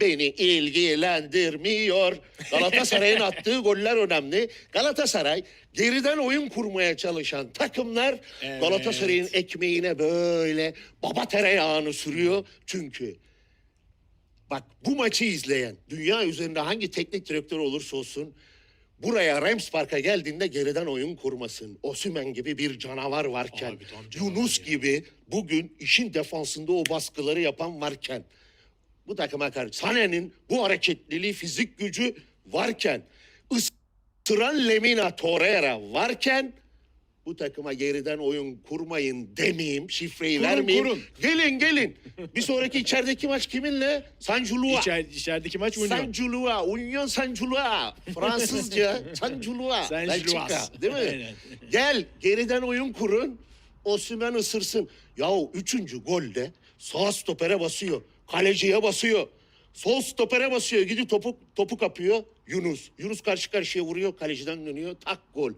beni ilgilendirmiyor. Galatasaray'ın attığı goller önemli. Galatasaray geriden oyun kurmaya çalışan takımlar Evet. Galatasaray'ın ekmeğine böyle baba tereyağını sürüyor. Çünkü bak bu maçı izleyen dünya üzerinde hangi teknik direktör olursa olsun buraya Rams Park'a geldiğinde geriden oyun kurmasın. Osümen gibi bir canavar varken, Abi tam canavar Yunus ya. gibi bugün işin defansında o baskıları yapan varken bu takıma karşı Sané'nin bu hareketliliği, fizik gücü varken ısıran Lemina Torreira varken bu takıma geriden oyun kurmayın demeyeyim, şifreyi Kurun, vermeyeyim. kurun. Gelin gelin. Bir sonraki içerideki maç kiminle? Sanjulua. İçer, içerideki maç Union. Sanjulua, Union Sanjulua. Fransızca. Saint-Gilloise. Belçika değil mi? Aynen. Gel geriden oyun kurun. Osman ısırsın. Yahu üçüncü golde sağ stopere basıyor. Kaleciye basıyor. Sol stopere basıyor. Gidiyor topu, topu kapıyor. Yunus. Yunus karşı karşıya vuruyor. Kaleciden dönüyor. Tak gol.